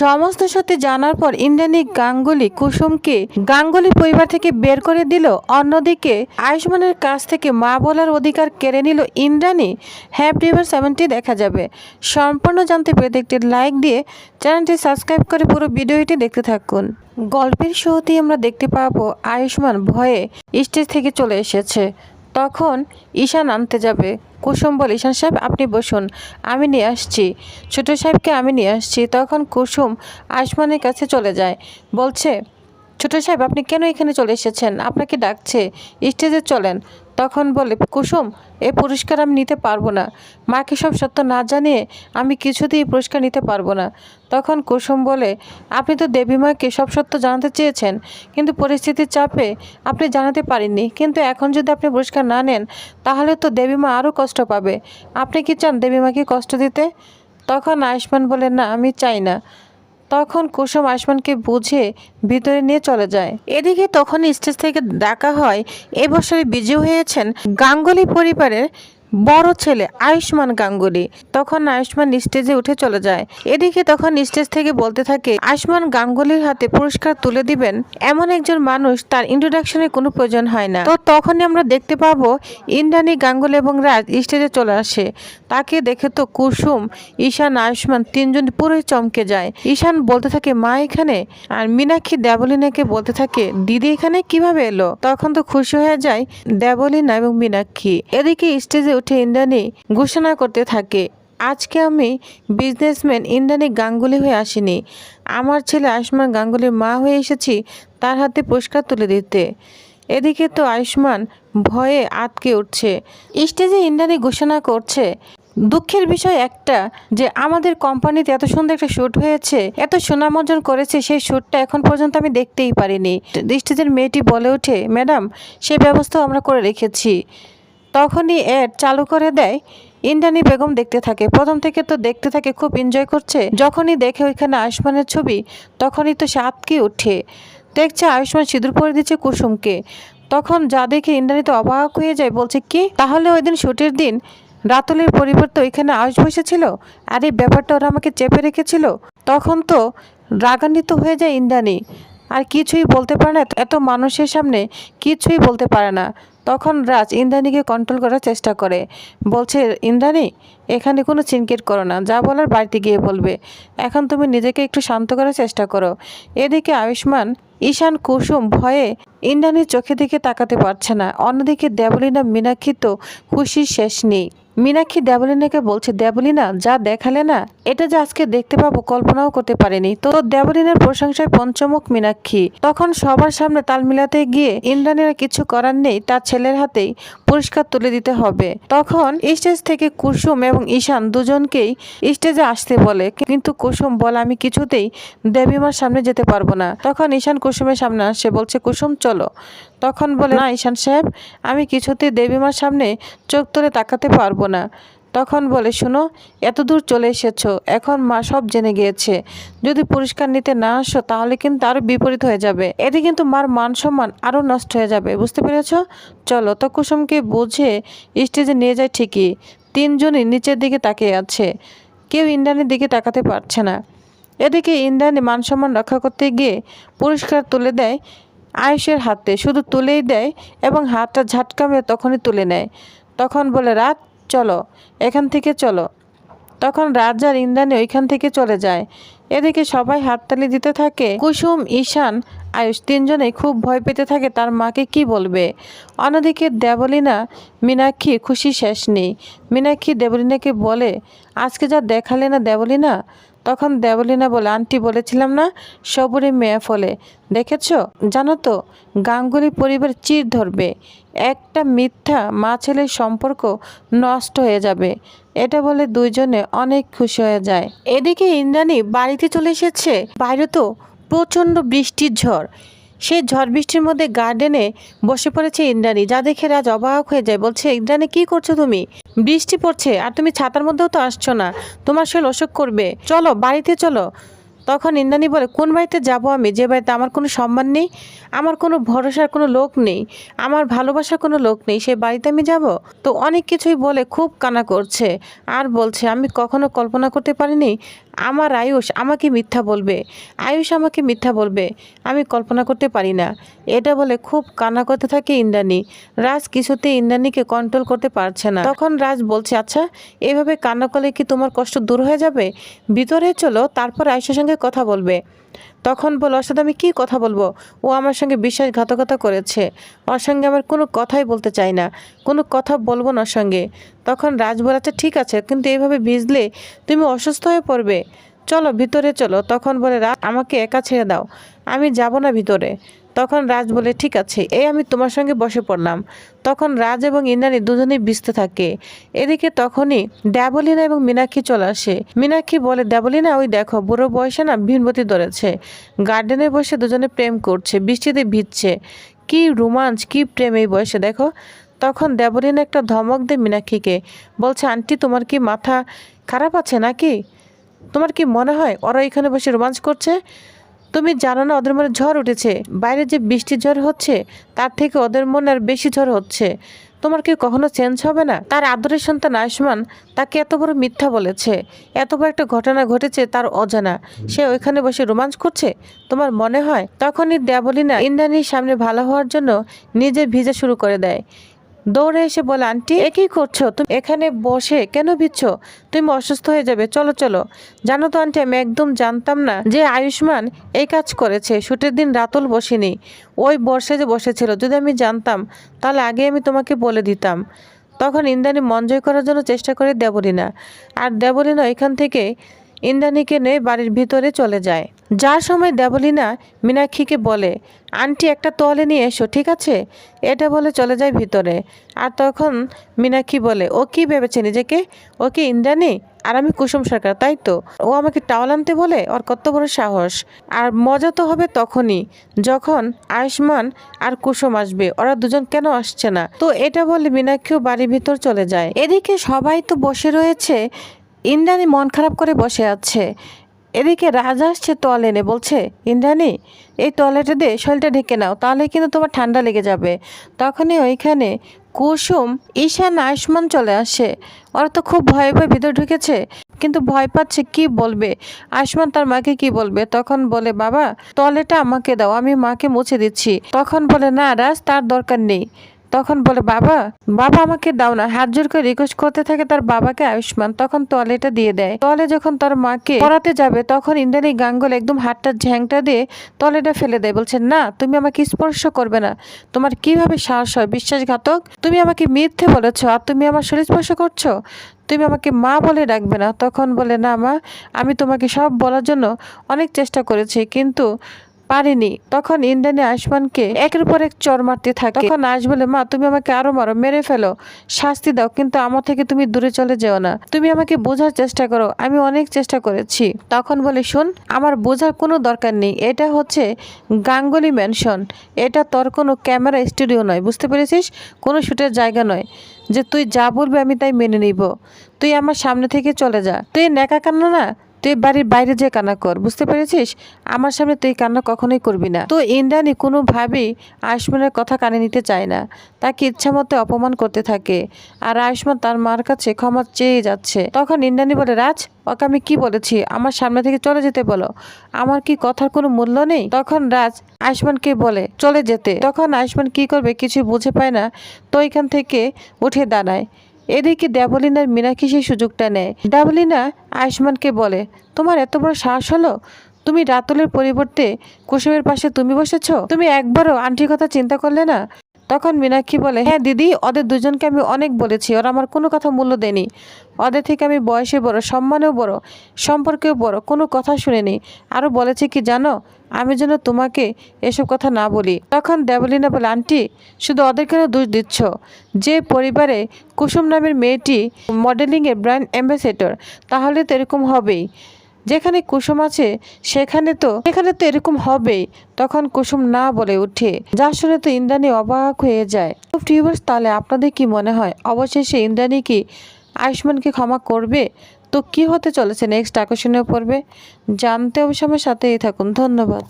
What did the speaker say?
সমস্ত সত্যি জানার পর ইন্দ্রাণী গাঙ্গুলি কুসুমকে গাঙ্গুলি পরিবার থেকে বের করে দিল। অন্যদিকে আয়ুষ্মানের কাছ থেকে মা বলার অধিকার কেড়ে নিল ইন্দ্রাণী। হ্যাপ ডিভার সেভেন্টি দেখা যাবে। সম্পূর্ণ জানতে পেরে একটি লাইক দিয়ে চ্যানেলটি সাবস্ক্রাইব করে পুরো ভিডিওটি দেখতে থাকুন। গল্পের শুরুতেই আমরা দেখতে পাবো আয়ুষ্মান ভয়ে স্টেজ থেকে চলে এসেছে। তখন ঈশান আনতে যাবে। কুসুম বলে, ঈশান সাহেব, আপনি বসুন, আমি নিয়ে আসছি। ছোটো সাহেবকে, আমি নিয়ে আসছি। তখন কুসুম আসমানের কাছে চলে যায়। বলছে ছোটো সাহেব, আপনি কেন এখানে চলে এসেছেন? আপনাকে ডাকছে। স্টেজে চলেন। তখন বলে, কুসুম, এ পুরস্কার আমি নিতে পারব না। মাকে সব সত্য না জানিয়ে আমি কিছুতেই পুরস্কার নিতে পারব না। তখন কুসুম বলে, আপনি তো দেবী মাকে সব সত্য জানাতে চেয়েছেন, কিন্তু পরিস্থিতির চাপে আপনি জানাতে পারেননি। কিন্তু এখন যদি আপনি পুরস্কার না নেন, তাহলে তো দেবী মা আরও কষ্ট পাবে। আপনি কি চান দেবী মাকে কষ্ট দিতে? তখন আয়ুষ্মান বলে, না, আমি চাই না। তখন কুসুম আসমানকে বুঝে ভিতরে নিয়ে চলে যায়। এদিকে তখন স্টেজ থেকে ডাকা হয় এবছরে বিজয়ী হয়েছেন গাঙ্গুলি পরিবারের বড় ছেলে, আয়ুষ্মান গাঙ্গুলি। তখন আয়ুষ্মান স্টেজে উঠে চলে যায়। এদিকে তখন স্টেজ থেকে বলতে থাকে, আয়ুষ্মান গাঙ্গুলির হাতে পুরস্কার তুলে দিবেন? এমন একজন মানুষ, তার ইন্ট্রোডাকশনের কোনো প্রয়োজন হয় না। তো তখনই আমরা দেখতে পাবো, ইন্দ্রাণী গাঙ্গুলি এবং রাজ স্টেজে চলে আসে। তাকে দেখে তো কুসুম, ঈশান, আয়ুষ্মান তিনজন পুরোই চমকে যায়। ঈশান বলতে থাকে, মা এখানে? আর মীনাক্ষী দেবলিনাকে বলতে থাকে, দিদি এখানে? কীভাবে এলো? তখন তো খুশি হয়ে যায় দেবলিনা এবং মীনাক্ষী। এদিকে স্টেজে উঠে ইন্দ্রাণী ঘোষণা করতে থাকে, আজকে আমি বিজনেসম্যান ইন্দ্রাণী গাঙ্গুলি হয়ে আসিনি। আমার ছেলে আয়ুষ্মান গাঙ্গুলির মা হয়ে এসেছি তার হাতে পুরস্কার তুলে দিতে। এদিকে তো আয়ুষ্মান ভয়ে আটকে উঠছে। স্টেজে ইন্দ্রাণী ঘোষণা করছে, দুঃখের বিষয় একটা যে আমাদের কোম্পানিতে এত সুন্দর একটা শ্যুট হয়েছে, এত সুনাম অর্জন করেছে, সেই শ্যুটটা এখন পর্যন্ত আমি দেখতেই পারিনি। স্টেজের মেয়েটি বলে ওঠে, ম্যাডাম, সে ব্যবস্থাও আমরা করে রেখেছি। তখনই অ্যাড চালু করে দেয়। ইন্দ্রাণী বেগম দেখতে থাকে। প্রথম থেকে তো দেখতে থাকে, খুব এনজয় করছে। যখনই দেখে ওইখানে আয়ুষ্মানের ছবি, তখনই তো সে আতকে ওঠে দেখছে আয়ুষ্মান সিঁদুর পরে দিচ্ছে কুসুমকে। তখন যা দেখে ইন্দ্রাণী তো অবাক হয়ে যায়, বলছে, কি? তাহলে ওই দিন শ্যুটের দিন? রাতুলের পরিবর্তে ওইখানে আয়ুষ বসেছিল? আর এই ব্যাপারটা ওরা আমাকে চেপে রেখেছিল? তখন তো রাগান্বিত হয়ে যায় ইন্দ্রাণী। আর কিছুই বলতে পারে না। এত মানুষের সামনে কিছুই বলতে পারে না। তখন রাজ ইন্দ্রাণীকে কন্ট্রোল করার চেষ্টা করে। বলছে, ইন্দ্রাণী, এখানে কোনো চিনকেট করো না। যা বলার বাড়িতে গিয়ে বলবে। এখন তুমি নিজেকে একটু শান্ত করার চেষ্টা করো। এদিকে আয়ুষ্মান, ঈশান, কুসুম ভয়ে ইন্দ্রাণীর চোখে দিকে তাকাতে পারছে না। অন্যদিকে দেবলীনা, মীনাক্ষী তো খুশির শেষ নেই। মীনাক্ষী দেবলিনাকে বলছে, দেবলিনা, যা দেখালে না, এটা যে আজকে দেখতে পাবো, কল্পনাও করতে পারেনি। তো দেবলিনার প্রশংসায় পঞ্চমুখ মীনাক্ষী। তখন সবার সামনে তাল মিলাতে গিয়ে ইন্দ্রাণীরা কিছু করার নেই, তার ছেলের হাতেই পুরস্কার তুলে দিতে হবে। তখন স্টেজ থেকে কুসুম এবং ঈশান দুজনকেই স্টেজে আসতে বলে, কিন্তু কুসুম, বলে, আমি কিছুতেই দেবীমার সামনে যেতে পারব না। তখন ঈশান কুসুমের সামনে আসে, বলছে, কুসুম, চলো। তখন বলে, না, ঈশান সাহেব, আমি কিছুতেই দেবীমার সামনে চোখ তুলে তাকাতে পারব না। তখন বলে, শোনো, এত দূর চলে এসেছ, এখন মা সব জেনে গিয়েছে। যদি পুরস্কার নিতে না আসো, তাহলে কিন্তু আরও বিপরীত হয়ে যাবে। এতে কিন্তু মার মান সম্মান আরও নষ্ট হয়ে যাবে, বুঝতে পেরেছ? চলো তো কুসুমকে বুঝে স্টেজে নিয়ে যায় ঠিকই। তিনজনই নিচের দিকে তাকিয়ে আছে। কেউ ইন্দ্রাণীর দিকে তাকাতে পারছে না। এদিকে ইন্দ্রাণী মান সম্মান রক্ষা করতে গিয়ে পুরস্কার তুলে দেয় আয়ুষের হাতে শুধু তুলেই দেয় এবং হাতটা ঝাটকামে তখনই তুলে নেয়। তখন বলে, রাত, চলো, এখান থেকে চলো। তখন রাজ আর ইন্দ্রাণী ওইখান থেকে চলে যায়। এদিকে সবাই হাততালি দিতে থাকে। কুসুম, ঈশান, আয়ুষ তিনজনেই খুব ভয় পেতে থাকে তার মাকে কি বলবে। অন্যদিকে দেবলীনা, মীনাক্ষী খুশি শেষ নেই। মীনাক্ষী দেবলিনাকে বলে, আজকে যা দেখালে না দেবলীনা? তখন দেবলিনা বলে, আন্টি, বলেছিলাম না, সবরে মেয়ে ফলে। দেখেছ? জানো তো, গাঙ্গুলি পরিবার চির ধরবে। একটা মিথ্যা মা ছেলের সম্পর্ক নষ্ট হয়ে যাবে। এটা বলে দুইজনে অনেক খুশি হয়ে যায়। এদিকে ইন্দ্রাণী বাড়িতে চলে এসেছে। বাইরে তো প্রচণ্ড বৃষ্টির ঝড়। সেই ঝড় বৃষ্টির মধ্যে গার্ডেনে বসে পড়েছে ইন্দ্রাণী, যা দেখে রাজ অবাক হয়ে যায়। বলছে, ইন্দ্রাণী, কি করছ তুমি? বৃষ্টি পড়ছে, আর তুমি ছাতার মধ্যেও তো আসছো না। তোমার শরীর অসুখ করবে। চলো, বাড়িতে চলো। তখন ইন্দ্রাণী বলে, কোন বাড়িতে যাব আমি? যে বাড়িতে আমার কোনো সম্মান নেই, আমার কোনো ভরসার কোনো লোক নেই, আমার ভালোবাসার কোনো লোক নেই সেই বাড়িতে আমি যাব? তো অনেক কিছুই বলে খুব কানা করছে। আর বলছে, আমি কখনো কল্পনা করতে পারিনি আমার আয়ুষ আমাকে মিথ্যা বলবে। আয়ুষ আমাকে মিথ্যা বলবে। আমি কল্পনা করতে পারি না। এটা বলে খুব কান্না করতে থাকে ইন্দ্রাণী। রাজ কিছুতে ইন্দ্রাণীকে কন্ট্রোল করতে পারছে না। তখন রাজ বলছে আচ্ছা এভাবে কান্না করলে কি তোমার কষ্ট দূর হয়ে যাবে? ভিতরে চলো, তারপর আয়ুষের সঙ্গে কথা বলবে। তখন বল ওর সাথে আমি কী কথা বলব? ও আমার সঙ্গে বিশ্বাসঘাতকতা করেছে। ওর সঙ্গে আমার কোনো কথাই বলতে চাই না। কোনো কথা বলব না ওর সঙ্গে। তখন রাজ বলাচ্ছে ঠিক আছে, কিন্তু এইভাবে ভিজলে তুমি অসুস্থ হয়ে পড়বে। চলো, ভিতরে চলো। তখন বলে, রাজ, আমাকে একা ছেড়ে দাও। আমি যাব না ভিতরে। তখন রাজ বলে, ঠিক আছে, এই আমি তোমার সঙ্গে বসে পড়লাম। তখন রাজ এবং ইন্দ্রাণী দুজনেই ভিজতে থাকে। এদিকে তখনই দেবলিনা এবং মীনাক্ষী চলে আসে। মীনাক্ষী বলে দেবলিনা ওই দেখো, বুড়ো বয়সে না ভিনবতী ধরেছে। গার্ডেনে বসে দুজনে প্রেম করছে, বৃষ্টিতে ভিজছে। কি রোমাঞ্চ, কি প্রেম এই বয়সে, দেখো। তখন দেবলিনা একটা ধমক দেয় মীনাক্ষীকে, বলছে, আন্টি, তোমার কি মাথা খারাপ আছে নাকি? তোমার কি মনে হয় ওরা এখানে বসে রোমাঞ্চ করছে? তুমি জানো না ওদের মনে ঝড় উঠেছে। বাইরে যে বৃষ্টি ঝড় হচ্ছে, তার থেকে ওদের মনে আর বেশি ঝড় হচ্ছে। তোমার কি কখনো চেঞ্জ হবে না? তার আদরের সন্তান আয়ুষ্মান তাকে এত বড় মিথ্যা বলেছে। এত বড় একটা ঘটনা ঘটেছে তার অজানা। সে ওইখানে বসে রোমাঞ্চ করছে? তোমার মনে হয়? তখনই দেবলিনা ইন্দ্রাণীর সামনে ভালো হওয়ার জন্য নিজে ভিজে শুরু করে দেয়। দৌড়ে এসে বলে, আন্টি, এ কি করছ? তুমি এখানে বসে কেন ভিজছ? তুমি অসুস্থ হয়ে যাবে। চলো চলো। জানো তো আন্টি, আমি একদম জানতাম না যে আয়ুষ্মান এই কাজ করেছে। শুটের দিন রাতুল বসেনি। ওই বর্ষে যে বসেছিল, যদি আমি জানতাম, তাহলে আগে আমি তোমাকে বলে দিতাম। তখন ইন্দ্রাণী মন জয় করার জন্য চেষ্টা করে দেবরিনা আর দেবরিনা এখান থেকে ইন্দ্রাণীকে নিয়ে বাড়ির ভিতরে চলে যায়। যার সময় দেবলিনা মীনাক্ষীকে বলে, আন্টি, একটা তোয়ালে নিয়ে এসো, ঠিক আছে? এটা বলে চলে যায় ভিতরে। আর তখন মীনাক্ষী বলে, ও কি ভেবেছে নিজেকে? ও কি ইন্দ্রাণী? আর আমি কুসুম সরকার, তাই তো? ও আমাকে টাওয়াল আনতে বলে, ওর কত বড় সাহস। আর মজা তো হবে তখনই, যখন আয়ুষ্মান আর কুসুম আসবে, ওরা দুজন কেন আসছে না? তো এটা বলে মীনাক্ষীও বাড়ির ভিতর চলে যায়। এদিকে সবাই তো বসে রয়েছে, ইন্দ্রাণী মন খারাপ করে বসে আছে। এদিকে রাজা আসছে তোয়াল এনে বলছে, ইন্দ্রাণী, এই তোয়ালেটা দিয়ে শরীরটা ঢেকে নাও, তাহলে কিন্তু তোমার ঠান্ডা লেগে যাবে। তখনই ওইখানে কুসুম, ঈশান আয়ুষ্মান চলে আসে। ওরা তো খুব ভয়ে ভয়ে ভিতরে ঢুকেছে, কিন্তু ভয় পাচ্ছে কি বলবে? আয়ুষ্মান তার মাকে কি বলবে? তখন বলে, বাবা, তোয়ালেটা আমাকে দাও, আমি মাকে মুছে দিচ্ছি। তখন বলে, না, রাজ, তার দরকার নেই। তখন বলে, বাবা বাবা আমাকে দাও না। হাত জোর করে রিকোয়েস্ট করতে থাকে তার বাবাকে আয়ুষ্মান। তখন তোয়ালেটা দিয়ে দেয়। তোয়ালে যখন তার মাকে পড়াতে যাবে, তখন ইন্দ্রাণী গাঙ্গুল একদম হাতটা ঝ্যাংটা দিয়ে তোয়ালেটা ফেলে দেয়। বলছে, না, তুমি আমাকে স্পর্শ করবে না। তোমার কীভাবে সাহস হয়? বিশ্বাসঘাতক? তুমি আমাকে মিথ্যে বলেছ আর তুমি আমার শরীর স্পর্শ করছ? তুমি আমাকে মা বলে ডাকবে না? তখন বলে, না মা, আমি তোমাকে সব বলার জন্য অনেক চেষ্টা করেছি, কিন্তু পারিনি। তখন ইন্দ্রাণী আয়ুষ্মানকে একের পর এক চর মারতে থাকে। তখন আয়ুষ বলে মা তুমি আমাকে আরও মারো মেরে ফেলো শাস্তি দাও কিন্তু আমার থেকে তুমি দূরে চলে যেও না। তুমি আমাকে বোঝার চেষ্টা করো আমি অনেক চেষ্টা করেছি। তখন বলে শোন আমার বোঝার কোনো দরকার নেই। এটা হচ্ছে গাঙ্গুলি ম্যানশন এটা তোর কোনো ক্যামেরা স্টুডিও নয় বুঝতে পেরেছিস? কোনো শুটের জায়গা নয়। যে তুই যা বলবি আমি তাই মেনে নিব। তুই আমার সামনে থেকে চলে যা। তুই নেকা কান্না না তুই বাড়ির বাইরে যে কান্না কর, বুঝতে পেরেছিস? আমার সামনে তুই কান্না কখনোই করবি না। তো ইন্দ্রাণী কোনোভাবেই আয়ুষ্মানের কথা কানে নিতে চায় না। তাকে ইচ্ছা মতো অপমান করতে থাকে। আর আয়ুষ্মান তার মার কাছে ক্ষমা চেয়ে যাচ্ছে। তখন ইন্দ্রাণী বলে, রাজ, ওকে আমি কি বলেছি? আমার সামনে থেকে চলে যেতে বলো। আমার কি কথার কোনো মূল্য নেই? তখন রাজ আয়ুষ্মানকে বলে, চলে যেতে। তখন আয়ুষ্মান কি করবে কিছু বুঝে পায় না। তো এখান থেকে উঠে দাঁড়ায়। এদিকে দেবলিনার মিনাকি সেই সুযোগটা নেয়। ড্যাভলিনা আয়ুষ্মানকে বলে, তোমার এত বড় সাহস হলো? তুমি রাতুলের পরিবর্তে কুসুমের পাশে তুমি বসেছ? তুমি একবারও আন্টির কথা চিন্তা করলে না? তখন মীনাক্ষী বলে হ্যাঁ দিদি, ওদের দুজনকে আমি অনেক বলেছি, ওরা আমার কোনো কথা মূল্য দেয়নি। ওদের থেকে আমি বয়সে বড়, সম্মানেও বড়, সম্পর্কেও বড়, কোনো কথা শুনিনি। আরও বলেছে কি জানো, আমি যেন তোমাকে এসব কথা না বলি। তখন দেবলিনা বলে, আন্টি, শুধু ওদের কেন দোষ দিচ্ছ? যে পরিবারে কুসুম নামের মেয়েটি মডেলিংয়ের ব্র্যান্ড অ্যাম্বাসেডর তাহলে তো এরকম হবেই। যেখানে কুসুম আছে, সেখানে তো সেখানে তো এরকম হবেই। তখন কুসুম না বলে উঠে, যা শুনে তো ইন্দ্রাণী অবাক হয়ে যায়। তো ভিউয়ার্স তাহলে আপনাদের কি মনে হয়? অবশেষে ইন্দ্রাণী কি আয়ুষ্মানকে ক্ষমা করবে? তো কি হতে চলেছে? নেক্সট আকর্ষণীয় পড়বে জানতে অবশ্য আমার সাথেই থাকুন। ধন্যবাদ।